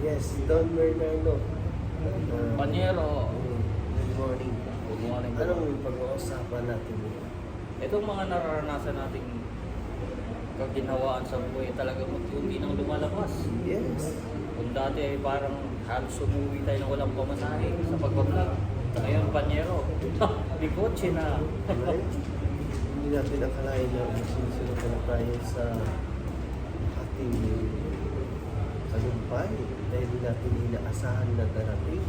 Yes, Don Bernardo. Uh, Panyero. mm, Good morning. Good morning. Anong pag-uusapan natin? Itong mga nararanasan nating kaginhawaan sa buhay talaga unti nang lumalabas. Yes. Kung dati ay parang halos umuwi tayo ng walang pamasahe sa pagbablog. Ngayon, panyero. May kotse na. Hindi natin akalain na masusunod na tayo sa ating tagumpay dahil hindi natin inaasahan na darating.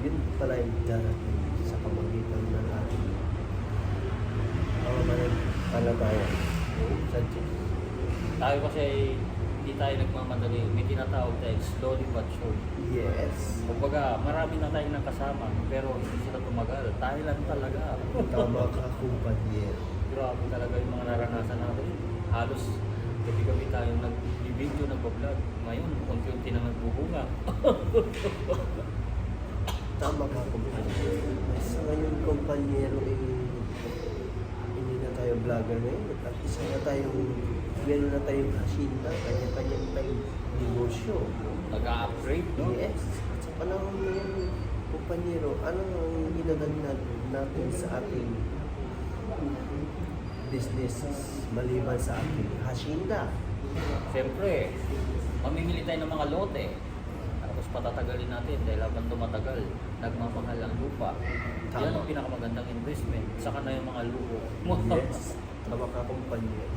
Yun pala yung darating sa pamagitan ng ating pamamanang kalagayan sa Diyos. Tayo kasi hindi tayo nagmamadali. May tinatawag tayo slowly but surely. Yes. Kumbaga, marami na tayong nakasama pero hindi sila tumagal. Tayo lang talaga. Tama ka, kumpanyero. Grabe talaga yung mga naranasan natin. Halos gabi-gabi tayong nag-video, nag-vlog. Ngayon, unti-unti na nagbubunga. Tama ka, kumpanyero. Sa ngayon, kumpanyero, eh, hindi na tayo vlogger ngayon. At isa na tayong, meron na tayong hasinda, kanya-kanyang tayong negosyo. Nag-upgrade, no? Yes. At sa panahon ngayon, kumpanyero, ano ang inadagdag natin sa ating business maliban sa ating hasinda? Siyempre, mamimili tayo ng mga lote. Tapos patatagalin natin dahil habang tumatagal, nagmamahal ang lupa. Yan ang pinakamagandang investment. Saka na yung mga luho. Yes. Tama ka, kumpanyero.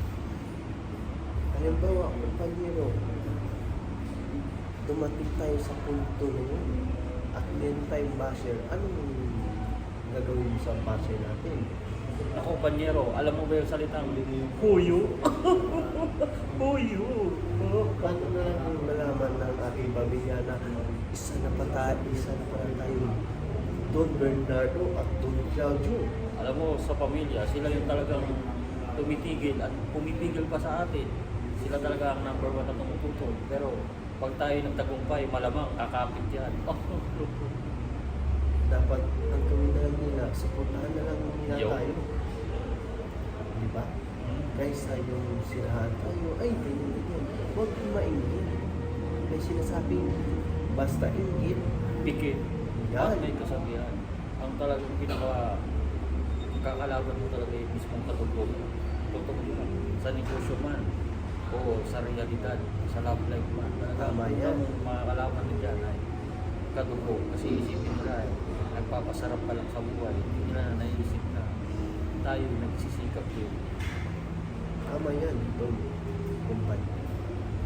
Halimbawa, kumpanyero, dumating tayo sa punto na yun at meron tayong basher, anong gagawin sa basher natin? Ako, panyero, alam mo ba yung salitang Huyo? Huyo! Oh, paano na lang malaman ng aking pamilya na isa na pa tayo, isa na pa tayo Don Bernardo at Don Claudio. Alam mo, sa pamilya, sila yung talagang tumitigil at pumipigil pa sa atin. Sila talaga ang number one na tumututol. Pero pag tayo nagtagumpay, malamang kakapit yan. Dapat ang gawin na lang nila, supportahan na nila Yo. tayo. Di ba? Kaysa yung sirahan tayo, ay, ganyan, ganyan. Huwag kang maingit. May sinasabing, basta ingit, Pikit. Yan. At may kasabihan. Ang talagang pinaka kakalaban mo talaga yung mismong. Totoo yun. Sa negosyo man, o sa realidad, sa love life man. Tama ang yan. unang mga kalaban mo dyan ay kadugo. Kasi isipin nila, eh, nagpapasarap ka lang sa buhay. Hindi na naisip na tayo nagsisikap din. tama yan, Don. Kumpanya.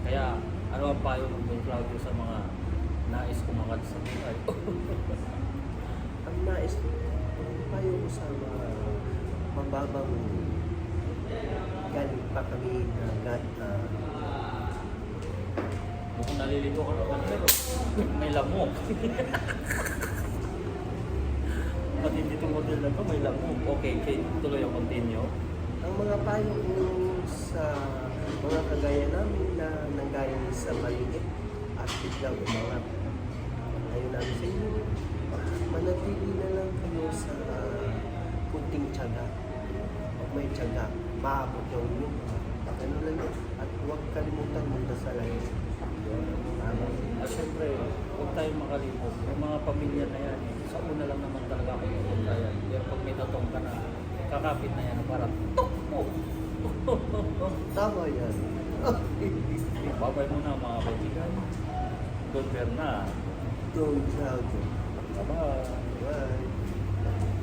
Kaya, ano ang payo ng Don Claudio sa mga nais kumangat sa buhay? Ang nais ko, ang payo ko sa mga mababang galing pa kami na gat, ah, Mukhang nalilito ka naman pero may lamok. At hindi itong model na to, may lamok. Okay, okay, tuloy ang continue. ang mga payo sa mga kagaya namin na nanggaling sa maliit at biglang umangat. Ayun namin sa inyo, manatili na lang kayo sa kunting tiyaga. Pag may tiyaga, maabot yung inyong ano lang yun. At huwag kalimutan magdasalan. Tama. At syempre, huwag tayong makalimot. Yung mga pamilya na yan, eh, sa una lang naman talaga kayo pupunta yan. Pero pag may tatong ka na, kakapit na yan, parang tok mo. Tama yan. Babay mo na mga kaibigan. Don Berna. Don't crowd. Bye-bye.